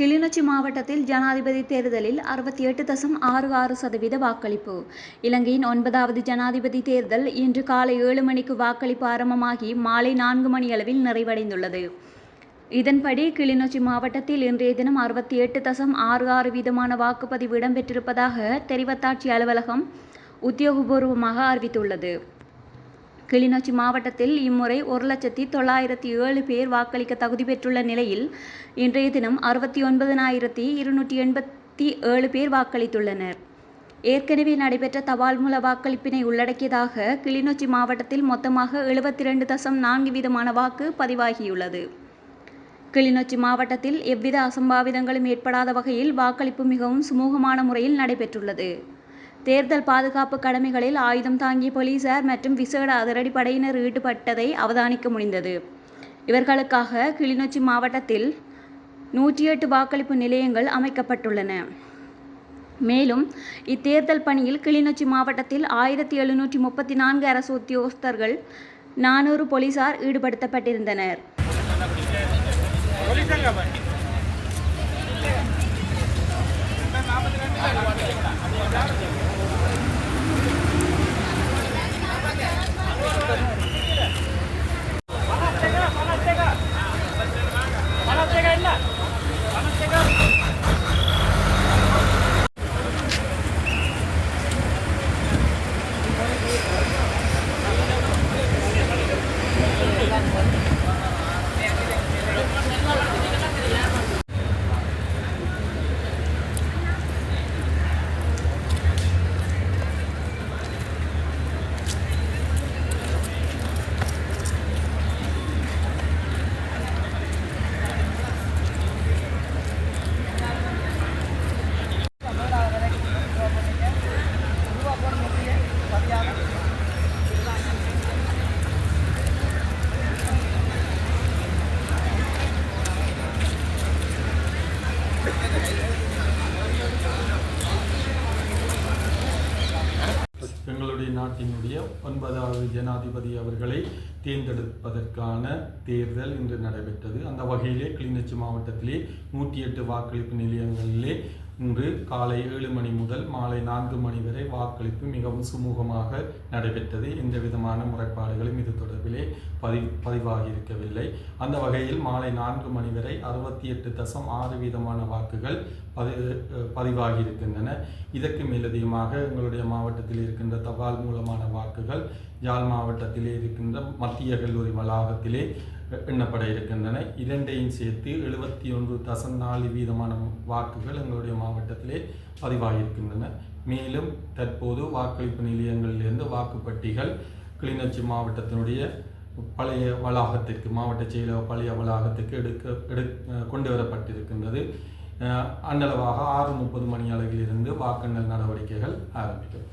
கிளிநொச்சி மாவட்டத்தில் ஜனாதிபதி தேர்தலில் அறுபத்தி எட்டு தசம் ஆறு ஆறு சதவீத வாக்களிப்பு. இலங்கையின் ஒன்பதாவது ஜனாதிபதி தேர்தல் இன்று காலை ஏழு மணிக்கு வாக்களிப்பு ஆரம்பமாகி மாலை நான்கு மணியளவில் நிறைவடைந்துள்ளது. இதன்படி கிளிநொச்சி மாவட்டத்தில் இன்றைய தினம் அறுபத்தி எட்டு தசம் ஆறு ஆறு வீதமான வாக்குப்பதிவு இடம்பெற்றிருப்பதாக தெரிவத்தாட்சி அலுவலகம் உத்தியோகபூர்வமாக அறிவித்துள்ளது. கிளிநொச்சி மாவட்டத்தில் இம்முறை ஒரு லட்சத்தி தொள்ளாயிரத்தி ஏழு பேர் வாக்களிக்க தகுதி பெற்றுள்ள நிலையில் இன்றைய தினம் அறுபத்தி ஒன்பதனாயிரத்தி இருநூற்றி எண்பத்தி ஏழு பேர் வாக்களித்துள்ளனர். ஏற்கனவே நடைபெற்ற தபால் மூல வாக்களிப்பினை உள்ளடக்கியதாக கிளிநொச்சி மாவட்டத்தில் மொத்தமாக எழுபத்தி ரெண்டு தசம் நான்கு வீதமான வாக்கு பதிவாகியுள்ளது. கிளிநொச்சி மாவட்டத்தில் எவ்வித அசம்பாவிதங்களும் ஏற்படாத வகையில் வாக்களிப்பு மிகவும் சுமூகமான முறையில் நடைபெற்றுள்ளது. தேர்தல் பாதுகாப்பு கடமைகளில் ஆயுதம் தாங்கிய போலீசார் மற்றும் விசேட அதிரடிப்படையினர் ஈடுபட்டதை அவதானிக்க முடிந்தது. இவர்களுக்காக கிளிநொச்சி மாவட்டத்தில் நூற்றி எட்டு வாக்களிப்பு நிலையங்கள் அமைக்கப்பட்டுள்ளன. மேலும் இத்தேர்தல் பணியில் கிளிநொச்சி மாவட்டத்தில் ஆயிரத்தி எழுநூற்றி முப்பத்தி நான்கு அரசு உத்தியோகஸ்தர்கள் நானூறு போலீசார் ஈடுபடுத்தப்பட்டிருந்தனர். எங்களுடைய Thank you. நாட்டினுடைய ஒன்பதாவது ஜனாதிபதி அவர்களை தேர்ந்தெடுப்பதற்கான தேர்தல் இன்று நடைபெற்றது. அந்த வகையிலே கிளிநொச்சி மாவட்டத்திலே நூற்றி எட்டு வாக்களிப்பு நிலையங்களிலே இன்று காலை ஏழு மணி முதல் மாலை நான்கு மணி வரை வாக்களிப்பு மிகவும் சுமூகமாக நடைபெற்றது. எந்த விதமான முறைப்பாடுகளும் இது தொடர்பிலே பதிவு பதிவாகியிருக்கவில்லை. அந்த வகையில் மாலை நான்கு மணி வரை அறுபத்தி எட்டு தசம் ஆறு வீதமான வாக்குகள் பதி பதிவாகியிருக்கின்றன. இதற்கு மேலதிகமாக எங்களுடைய மாவட்டத்தில் இருக்கின்ற தபால் மூலமான வாக்குகள் யாழ் மாவட்டத்திலே இருக்கின்ற மத்திய கல்லூரி வளாகத்திலே எண்ணப்பட இருக்கின்றன. இரண்டையும் சேர்த்து எழுபத்தி ஒன்று தசம் நாலு வீதமான வாக்குகள் எங்களுடைய மாவட்டத்திலே பதிவாகியிருக்கின்றன மேலும் தற்போது வாக்களிப்பு நிலையங்களிலிருந்து வாக்குப்பட்டிகள் கிளிநொச்சி மாவட்டத்தினுடைய பழைய வளாகத்திற்கு மாவட்ட செயலக பழைய வளாகத்திற்கு எடுக்க எடு கொண்டு வரப்பட்டிருக்கின்றது அன்னளவாக ஆறு முப்பது மணி அளவிலிருந்து வாக்கெண்ணல் நடவடிக்கைகள் ஆரம்பிக்கும்